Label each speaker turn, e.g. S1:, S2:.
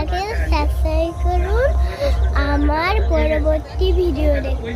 S1: চ্যানেলটাকে সাবস্ক্রাইব করুন। আমার পরবর্তী ভিডিও দেখতে।